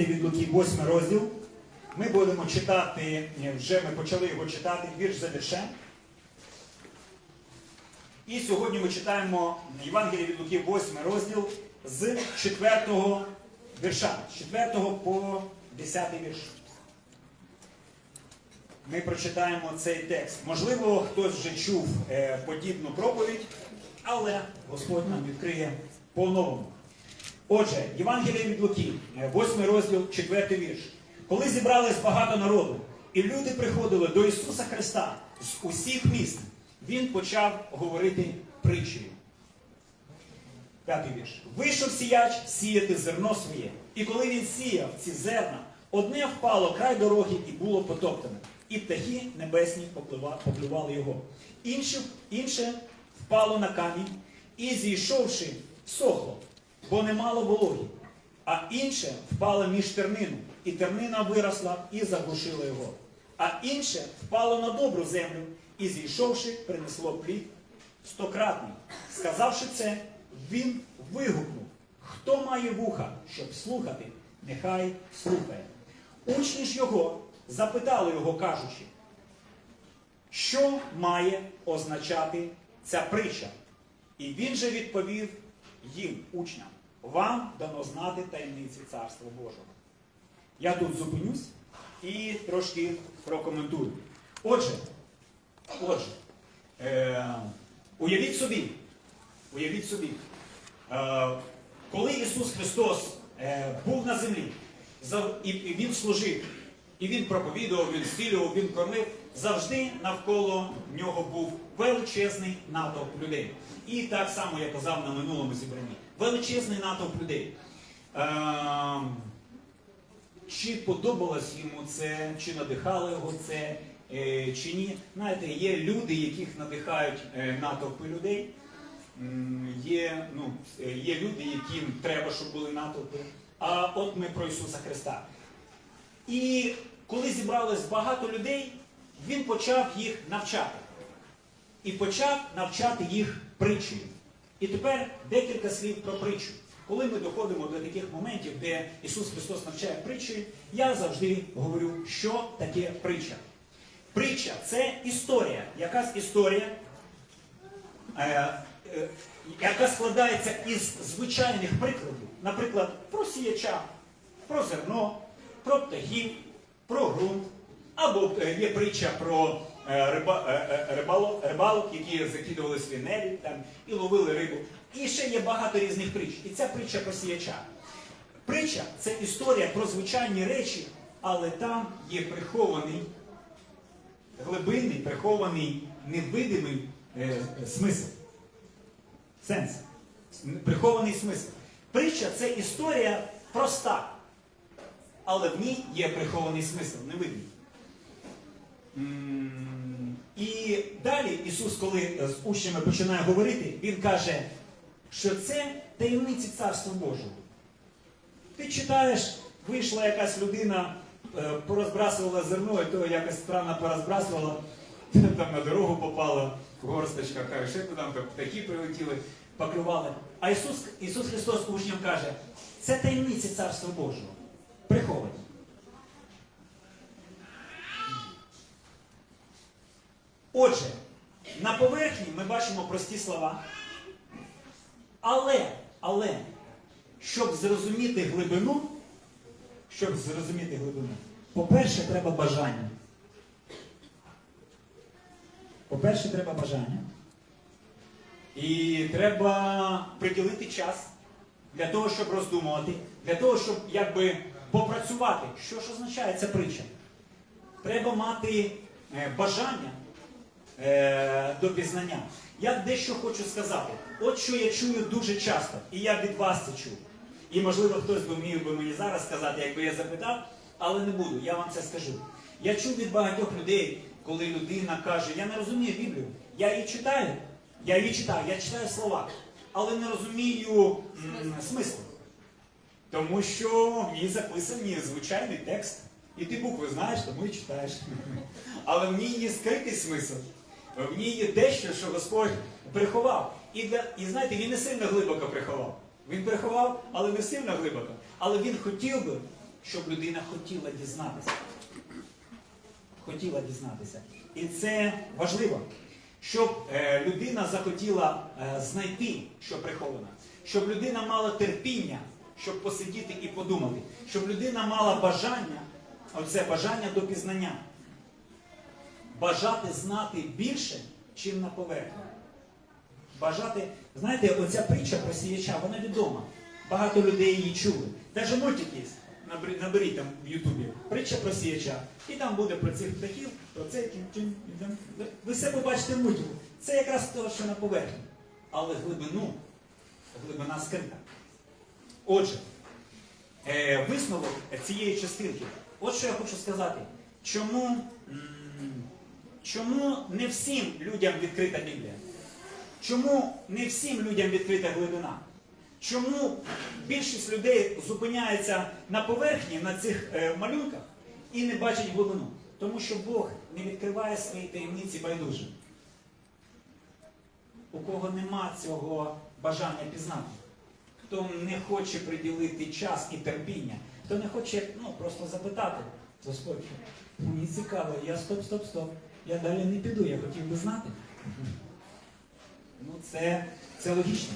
Євангелія від Луки, 8 розділ. Ми будемо читати, вже ми почали його читати, вірш за віршем. І сьогодні ми читаємо Євангелія від Луки, 8 розділ з 4 вірша, з 4 по 10 вірш. Ми прочитаємо цей текст. Можливо, хтось вже чув е, подібну проповідь, але Господь нам відкриє по-новому. Отже, Євангелія від Луки, 8 розділ, 4 вірш. Коли зібралось багато народу, і люди приходили до Ісуса Христа з усіх міст, Він почав говорити притчею. П'ятий вірш. Вийшов сіяч сіяти зерно своє. І коли він сіяв ці зерна, одне впало край дороги і було потоптане. І птахи небесні поплювали його. Інше, інше впало на камінь і, зійшовши, сохло, бо не мало вологі. А інше впало між тернину, і тернина виросла і заглушила його. А інше впало на добру землю і, зійшовши, принесло плід стократний. Сказавши це, він вигукнув, хто має вуха, щоб слухати, нехай слухає. Учні ж його запитали його, кажучи, що має означати ця притча? І він же відповів їм, учням, вам дано знати таємниці Царства Божого. Я тут зупинюсь і трошки прокоментую. Отже, отже, е, уявіть собі, уявіть собі, е, коли Ісус Христос е, був на землі, зав- і, і Він служив, і Він проповідував, Він зцілював, Він кормив, завжди навколо нього був величезний натовп людей. І так само я казав на минулому зібранні. Величезний натовп людей. Е, чи подобалось йому це, чи надихало його це, е, чи ні. Знаєте, є люди, яких надихають е, натовпи людей. Є, ну, е, є люди, яким треба, щоб були натовпи. А от ми про Ісуса Христа. І коли зібралось багато людей, Він почав їх навчати. І почав навчати їх притчею. І тепер декілька слів про притчу. Коли ми доходимо до таких моментів, де Ісус Христос навчає притчею, я завжди говорю, що таке притча. Притча це історія, якась історія, е, е, яка складається із звичайних прикладів. Наприклад, про сіяча, про зерно, про птахів, про ґрунт. Або е, є притча про риба, е, е, рибалок, які закидували свинелі там, і ловили рибу. І ще є багато різних притч. І ця притча про сіяча. Притча це історія про звичайні речі, але там є прихований, глибинний, прихований, невидимий е, смисл. Сенс. Прихований смисл. Притча це історія проста, але в ній є прихований смисл, невидимий. І далі Ісус, коли з учнями починає говорити, Він каже, що це таємниці Царства Божого. Ти читаєш, вийшла якась людина, е, порозбрасувала зерно, і то якось странно порозбрасувала, там на дорогу попала, горсточка, каже, ще там птахи прилетіли, поклювали. А Ісус, Ісус Христос учням каже, це таємниці Царства Божого, приховані. Отже, на поверхні ми бачимо прості слова. Але, але, щоб зрозуміти глибину, щоб зрозуміти глибину, по-перше, треба бажання. По-перше, треба бажання. І треба приділити час для того, щоб роздумувати, для того, щоб якби попрацювати. Що ж означає ця притча? Треба мати е, бажання е, до пізнання. Я дещо хочу сказати. От що я чую дуже часто, і я від вас це чую. І можливо хтось би міг би мені зараз сказати, якби я запитав, але не буду, я вам це скажу. Я чув від багатьох людей, коли людина каже, я не розумію Біблію, я її читаю, я її читаю, я читаю слова, але не розумію смислу. Тому що в ній записаний звичайний текст. І ти букви знаєш, тому і читаєш. Але в ній є скритий смисл. В ній є дещо, що Господь приховав. І, для, і знаєте, він не сильно глибоко приховав. Він приховав, але не сильно глибоко. Але він хотів би, щоб людина хотіла дізнатися. Хотіла дізнатися. І це важливо, щоб е, людина захотіла е, знайти, що приховано, щоб людина мала терпіння, щоб посидіти і подумати, щоб людина мала бажання, оце бажання до пізнання. Бажати знати більше, чим на поверхні. Бажати, знаєте, оця притча про сіяча, вона відома. Багато людей її чули. Навіть мультик є. Наберіть, там в Ютубі притча про сіяча. І там буде про цих птахів, про це Ви все побачите в. Це якраз те, що на поверхні. Але глибину, глибина скрита. Отже, е, висновок цієї частинки. От що я хочу сказати. Чому, чому не всім людям відкрита Біблія? Чому не всім людям відкрита глибина? Чому більшість людей зупиняється на поверхні на цих е, малюнках і не бачить глибину? Тому що Бог не відкриває свої таємниці байдуже. У кого нема цього бажання пізнати, хто не хоче приділити час і терпіння, хто не хоче ну, просто запитати, Господь, мені цікаво, я стоп, стоп, стоп. Я далі не піду, я хотів би знати. Ну, це, це логічно.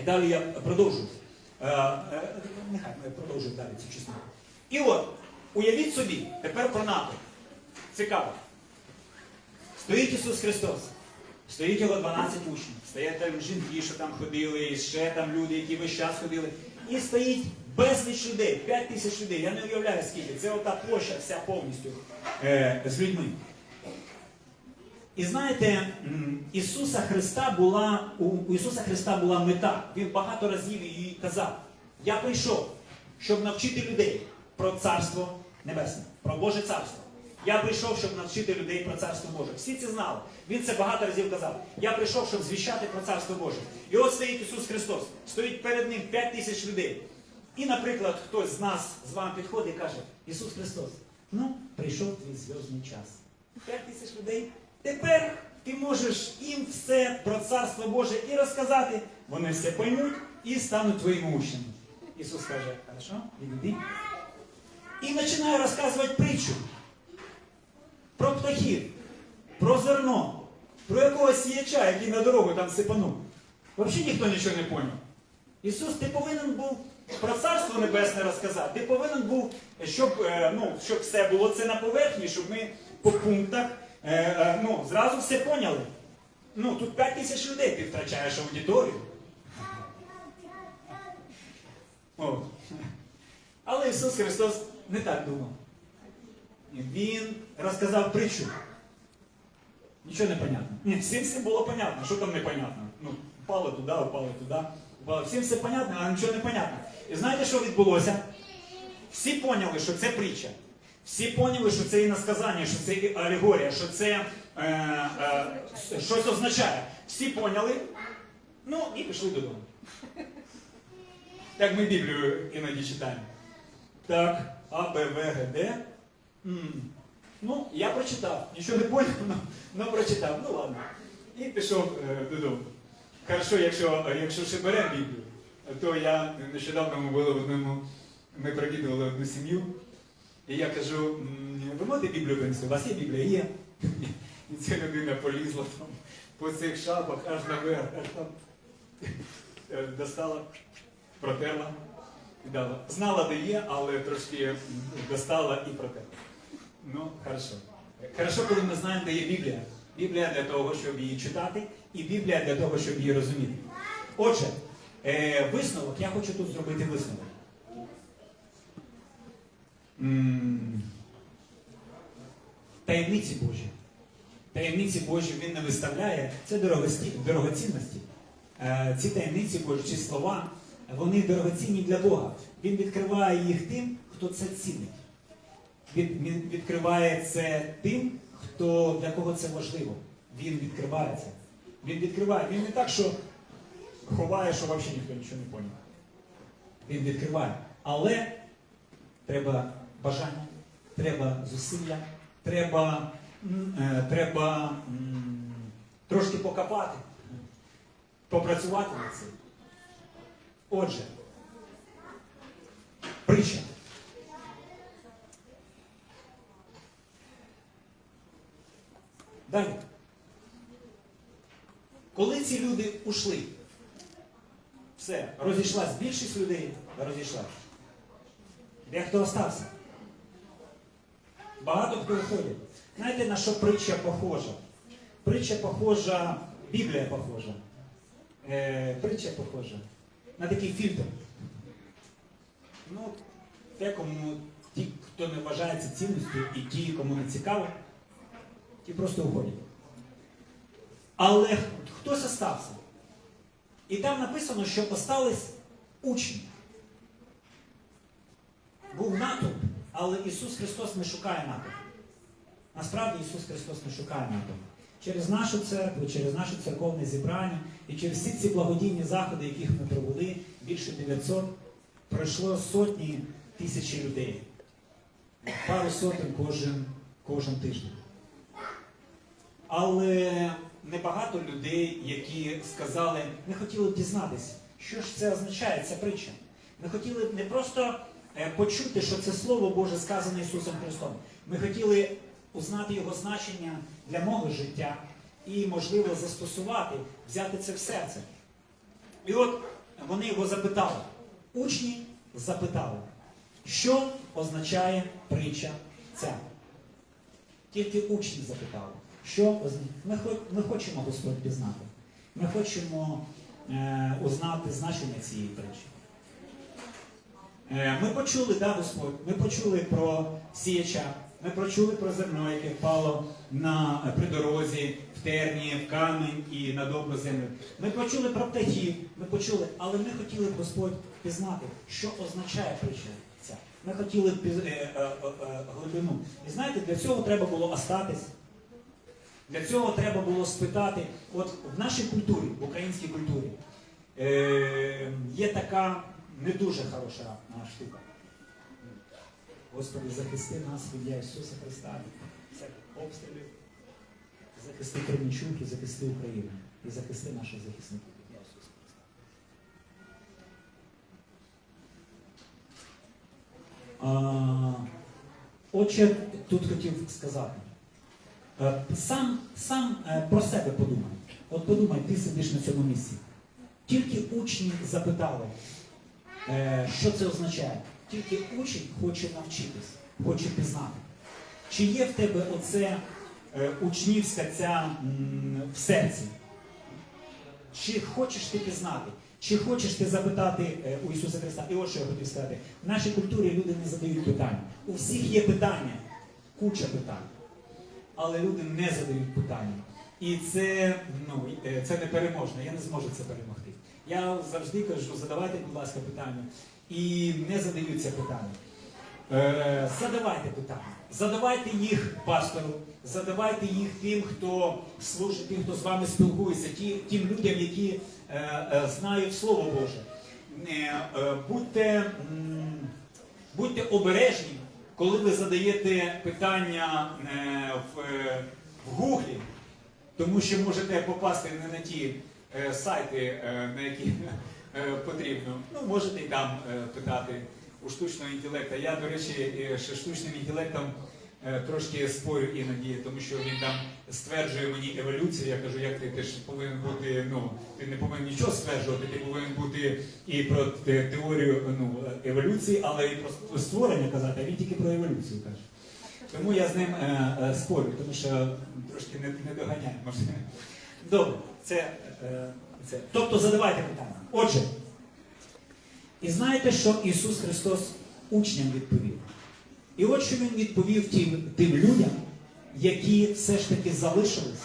І далі я продовжую. Е, е, нехай ми продовжуємо далі цю частину. І от, уявіть собі, тепер про НАТО. Цікаво. Стоїть Ісус Христос, стоїть його 12 учнів, стоять жінки, що там ходили, і ще там люди, які весь час ходили. І стоїть безліч людей, 5 тисяч людей. Я не уявляю скільки. Це ота площа вся повністю е, з людьми. І знаєте, Ісуса Христа була, у Ісуса Христа була мета. Він багато разів її казав. Я прийшов, щоб навчити людей про Царство Небесне, про Боже Царство. Я прийшов, щоб навчити людей про Царство Боже. Всі це знали. Він це багато разів казав. Я прийшов, щоб звіщати про Царство Боже. І от стоїть Ісус Христос. Стоїть перед Ним 5 тисяч людей. І, наприклад, хтось з нас з вами підходить і каже, Ісус Христос, ну, прийшов твій зв'язний час. 5 тисяч людей. Тепер ти можеш їм все про Царство Боже і розказати. Вони все поймуть і стануть твоїми учнями. Ісус каже, хорошо, відійди. І починає розказувати притчу про птахів, про зерно, про якогось сіяча, який на дорогу там сипанув. Взагалі ніхто нічого не поняв. Ісус, ти повинен був про Царство Небесне розказати. Ти повинен був, щоб, е, ну, щоб все було це на поверхні, щоб ми по пунктах е, е, ну, зразу все поняли. Ну, тут 5 тисяч людей ти втрачаєш аудиторію. От. Але Ісус Христос не так думав. Він розказав притчу. Нічого не понятно. Ні, всім всім було понятно. Що там непонятно? Ну, впали туди, впали туди. Впали. Всім все понятно, але нічого не понятно. І знаєте, що відбулося? Всі поняли, що це притча. Всі поняли, що це іносказання, що це алегорія, що це е, е, щось означає. Всі поняли, ну і пішли додому. Так ми Біблію іноді читаємо. Так, А, Б, В, Г, Д. М. Ну, я прочитав. Нічого не поняв, але прочитав. Ну ладно. І пішов е, додому. Хорошо, якщо, якщо ще беремо Біблію, то я нещодавно ми були в одному, ми провідували одну сім'ю. І я кажу, ви можете Біблію? У вас є Біблія? Є. І ця людина полізла там по цих шапах аж наверх, аж там е, достала, протерла і дала. Знала, де є, але трошки достала і протерла. Ну, хорошо. Хорошо, коли ми знаємо, де є Біблія. Біблія для того, щоб її читати, і Біблія для того, щоб її розуміти. Отже, е, висновок, я хочу тут зробити висновок. Таємниці Божі. Таємниці Божі він не виставляє, це дорогоцінності. Е, Ці таємниці Божі, ці слова, вони дорогоцінні для Бога. Він відкриває їх тим, хто це цінить. Він, відкриває це тим, хто для кого це важливо. Він відкриває це. Він відкриває. Він не так, що ховає, що взагалі ніхто нічого не поняв. Він відкриває. Але треба бажання, треба зусилля, треба е, треба трошки покопати, попрацювати над цим. Отже, притча. Далі. Коли ці люди ушли, все, розійшлась більшість людей, розійшлась. розійшла. Дехто остався. Багато хто. Знаєте, на що притча похожа? Притча похожа, Біблія похожа. Е, притча похожа. На такий фільтр. Ну, те, кому ті, хто не вважається цінністю, і ті, кому не цікаво, ті просто уходять. Але хтось остався. І там написано, що остались учні. Був натовп, але Ісус Христос не шукає натовп. Насправді Ісус Христос не шукає натовп. Через нашу церкву, через наше церковне зібрання і через всі ці благодійні заходи, яких ми провели, більше 900, пройшло сотні тисячі людей. Пару сотень кожен, кожен тиждень. Але небагато людей, які сказали, не хотіли дізнатися, що ж це означає, ця притча. Ми хотіли не просто е, почути, що це Слово Боже сказане Ісусом Христом. Ми хотіли узнати Його значення для мого життя і, можливо, застосувати, взяти це в серце. І от вони його запитали. Учні запитали, що означає притча ця. Тільки учні запитали, що означає. Ми, ми хочемо Господь пізнати. Ми хочемо е, узнати значення цієї притчі. Е, Ми почули, да, Господь, ми почули про сіяча, ми почули про зерно, яке впало на, е, при дорозі, в терні, в камінь і на добру землю. Ми почули про птахів, ми почули, але ми хотіли б, Господь пізнати, що означає притча ця. Ми хотіли б е, е, е, е, глибину. І знаєте, для цього треба було остатись. Для цього треба було спитати, от в нашій культурі, в українській культурі, е, є така не дуже хороша а, штука. Господи, захисти нас від ім'я Ісуса Христа, всяких обстрілів, захисти Кременчук і захисти Україну, і захисти наших захисників від Ісуса Христа. Отже, тут хотів сказати. Е, Сам, сам е, про себе подумай. От подумай, ти сидиш на цьому місці. Тільки учні запитали, е, що це означає. Тільки учень хоче навчитись, хоче пізнати. Чи є в тебе оце е, учнівська ця в серці? Чи хочеш ти пізнати? Чи хочеш ти запитати е, у Ісуса Христа? І от що я хотів сказати. В нашій культурі люди не задають питань. У всіх є питання, куча питань. Але люди не задають питання. І це, ну, е, це непереможно, я не зможу це перемогти. Я завжди кажу, задавайте, будь ласка, питання. І не задають це питання. Е, задавайте питання. Задавайте їх пастору, задавайте їх тим, хто служить, тим, хто з вами спілкується, ті, тим людям, які е, е, знають Слово Боже. Е, е, будьте, будьте обережні, коли ви задаєте питання е, в, е, в Гуглі, тому що можете попасти не на ті е, сайти, е, на які потрібно. Ну, можете і там е, питати у штучного інтелекту. Я, до речі, е, ще штучним інтелектом е, трошки спорю іноді, тому що він там стверджує мені еволюцію. Я кажу, як ти, ти ж повинен бути, ну, ти не повинен нічого стверджувати, ти повинен бути і про теорію ну, еволюції, але і про створення казати, а він тільки про еволюцію каже. Тому я з ним е, е, спорю, тому що трошки не, не доганяє. може. Добре, це, е, це. Тобто задавайте питання. Отже, і знаєте, що Ісус Христос учням відповів? І от що Він відповів тим, тим людям, які все ж таки залишились,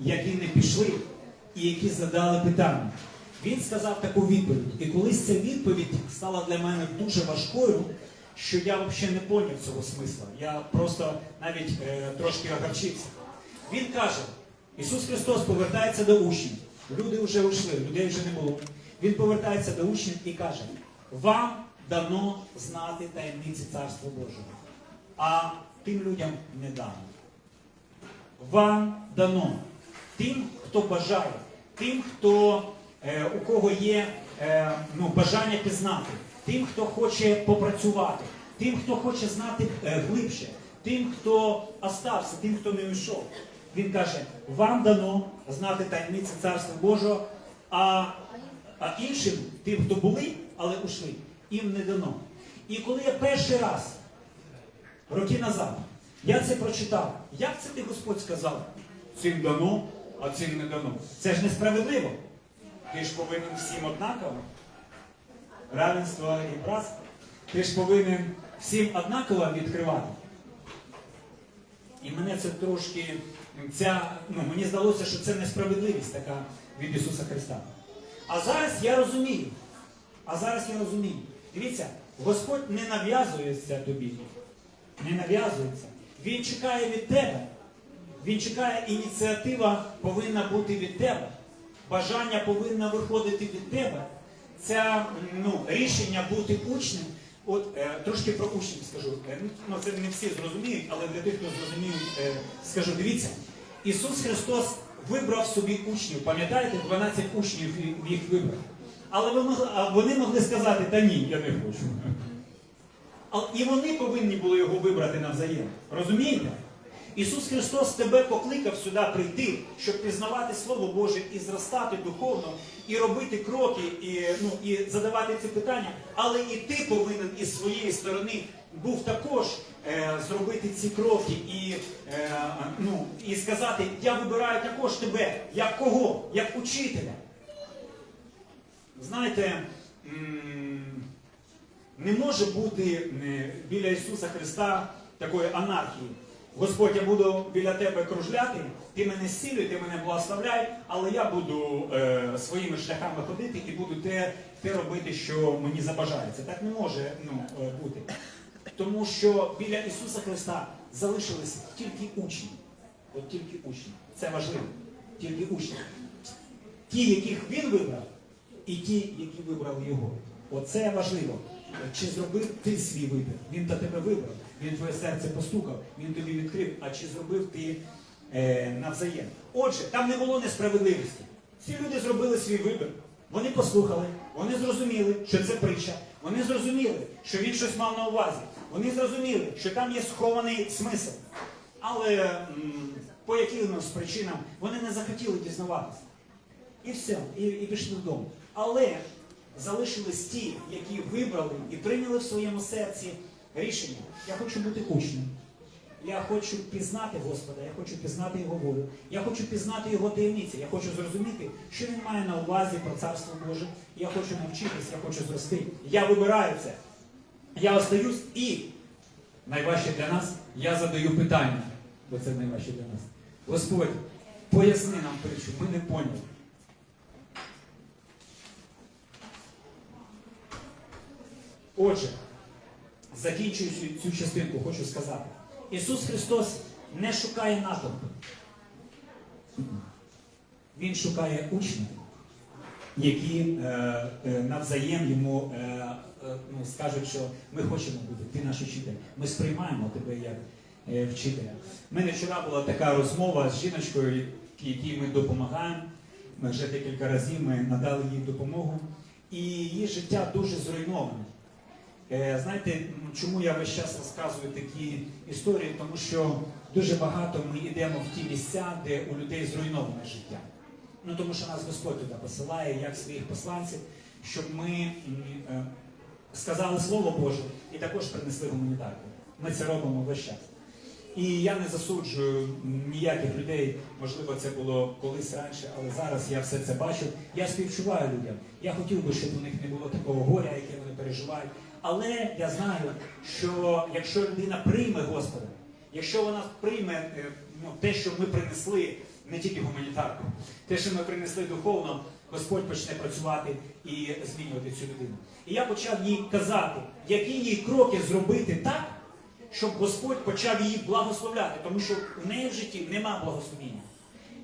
які не пішли і які задали питання. Він сказав таку відповідь. І колись ця відповідь стала для мене дуже важкою, що я взагалі не поняв цього смисла. Я просто навіть е, трошки огорчився. Він каже, Ісус Христос повертається до учнів. Люди вже ушли, людей вже не було. Він повертається до учнів і каже: вам дано знати таємниці Царства Божого, а тим людям не дано. Вам дано тим, хто бажає, тим, хто, е, у кого є е, ну, бажання пізнати, тим, хто хоче попрацювати, тим, хто хоче знати е, глибше, тим, хто остався, тим, хто не уйшов. Він каже: вам дано знати таємниці Царства Божого, а, а іншим, тим, хто були, але ушли, їм не дано. І коли я перший раз, роки назад, я це прочитав, як це ти Господь сказав? Цим дано, а цим не дано. Це ж несправедливо. Ти ж повинен всім однаково. Равенство і братство. Ти ж повинен всім однаково відкривати. І мене це трошки, ця, ну, мені здалося, що це несправедливість така від Ісуса Христа. А зараз я розумію. А зараз я розумію. Дивіться, Господь не нав'язується тобі. Не нав'язується. Він чекає від тебе. Він чекає, ініціатива повинна бути від тебе. Бажання повинно виходити від тебе. Це ну, рішення бути учнем. От е, трошки про учнів скажу. Е, ну, це не всі зрозуміють, але для тих, хто зрозуміють, е, скажу, дивіться, Ісус Христос вибрав собі учнів. Пам'ятаєте, 12 учнів їх вибрав. Але вони могли сказати, та ні, я не хочу. І вони повинні були його вибрати навзаєм. Розумієте? Ісус Христос тебе покликав сюди прийти, щоб пізнавати Слово Боже і зростати духовно, і робити кроки, і, ну, і задавати ці питання. Але і ти повинен із своєї сторони був також е, зробити ці кроки і, е, ну, і сказати, я вибираю також тебе, як кого? Як учителя. Знаєте, не може бути е, біля Ісуса Христа такої анархії. Господь, я буду біля тебе кружляти, ти мене зцілюй, ти мене благословляй, але я буду е, своїми шляхами ходити і буду те, те робити, що мені забажається. Так не може ну, е, бути. Тому що біля Ісуса Христа залишились тільки учні. От тільки учні. Це важливо. Тільки учні. Ті, яких він вибрав, і ті, які вибрали його. Оце важливо. Чи зробив ти свій вибір? Він та тебе вибрав, він твоє серце постукав, він тобі відкрив, а чи зробив ти е, навзаєм? Отже, там не було несправедливості. Ці люди зробили свій вибір. Вони послухали, вони зрозуміли, що це притча. Вони зрозуміли, що він щось мав на увазі. Вони зрозуміли, що там є схований смисл. Але м, по якимось причинам вони не захотіли дізнаватися. І все, і, і пішли додому. Але залишились ті, які вибрали і прийняли в своєму серці рішення. Я хочу бути учнем. Я хочу пізнати Господа, я хочу пізнати Його волю, я хочу пізнати Його таємниці, я хочу зрозуміти, що Він має на увазі про Царство Боже. Я хочу навчитись, я хочу зрости. Я вибираю це. Я остаюсь і найважче для нас, я задаю питання, бо це найважче для нас. Господь, поясни нам притчу, ми не поняли. Отже, закінчуючи цю частинку, хочу сказати. Ісус Христос не шукає натовп. Він шукає учнів, які е, е, навзаєм йому е, е, ну, скажуть, що ми хочемо бути, ти наш учитель. Ми сприймаємо тебе як е, вчителя. У мене вчора була така розмова з жіночкою, якій ми допомагаємо. Ми вже декілька разів ми надали їй допомогу. І її життя дуже зруйноване. Е, Знаєте, чому я весь час розказую такі історії? Тому що дуже багато ми йдемо в ті місця, де у людей зруйноване життя. Ну тому що нас Господь туди посилає, як своїх посланців, щоб ми е, сказали Слово Боже і також принесли гуманітарку. Ми це робимо весь час. І я не засуджую ніяких людей, можливо, це було колись раніше, але зараз я все це бачу. Я співчуваю людям. Я хотів би, щоб у них не було такого горя, яке вони переживають. Але я знаю, що якщо людина прийме Господа, якщо вона прийме е, ну, те, що ми принесли, не тільки гуманітарку, те, що ми принесли духовно, Господь почне працювати і змінювати цю людину. І я почав їй казати, які їй кроки зробити так, щоб Господь почав її благословляти, тому що в неї в житті нема благословіння.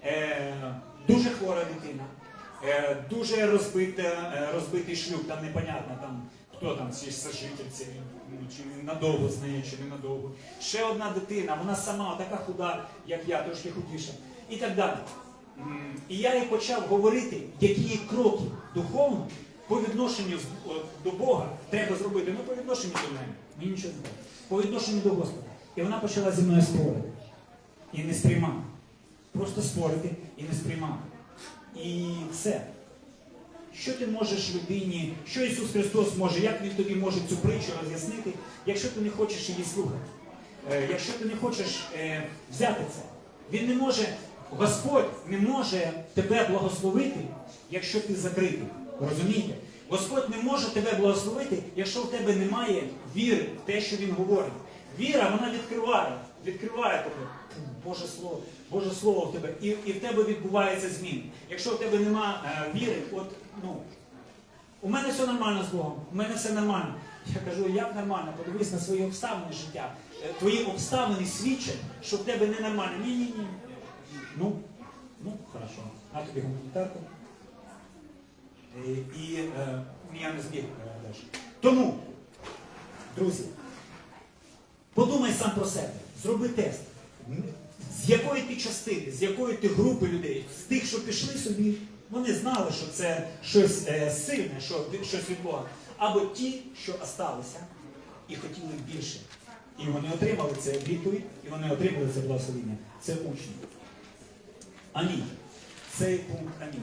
Е, дуже хвора дитина, е, дуже розбита, е, розбитий шлюб, там непонятно, там, хто там ці сожитель, це ну, чи надовго з нею, чи не надовго. Ще одна дитина, вона сама така худа, як я, трошки худіша, і так далі. І я їй почав говорити, які їй кроки духовно по відношенню до Бога треба зробити. Ну, по відношенню до мене. Мені нічого не треба. По відношенню до Господа. І вона почала зі мною спорити. І не сприймала. просто спорити і не сприймати. І все. Що ти можеш людині, що Ісус Христос може, як Він тобі може цю притчу роз'яснити, якщо ти не хочеш її слухати? Е, якщо ти не хочеш е, взяти це, Він не може, Господь не може тебе благословити, якщо ти закритий. Розумієте? Господь не може тебе благословити, якщо в тебе немає віри в те, що Він говорить. Віра, вона відкриває, відкриває тебе. Боже слово, Боже Слово в тебе, і, і в тебе відбувається змін. Якщо в тебе нема е, віри, от ну у мене все нормально з Богом, у мене все нормально. Я кажу, як нормально, подивись на свої обставини життя. Е, Твої обставини свідчать, що в тебе ненормально. Ні, ні, ні. Ну, ну, хорошо. На тобі гуманітарку. Е, І е, я не збіг е, далі. Тому, друзі, подумай сам про себе, зроби тест. З якої ти частини, з якої ти групи людей, з тих, що пішли собі, вони знали, що це щось е, сильне, що щось від Бога. Або ті, що осталися і хотіли більше. І вони отримали це відповідь, і вони отримали це благословення. Це учні. Амінь. Цей пункт амінь.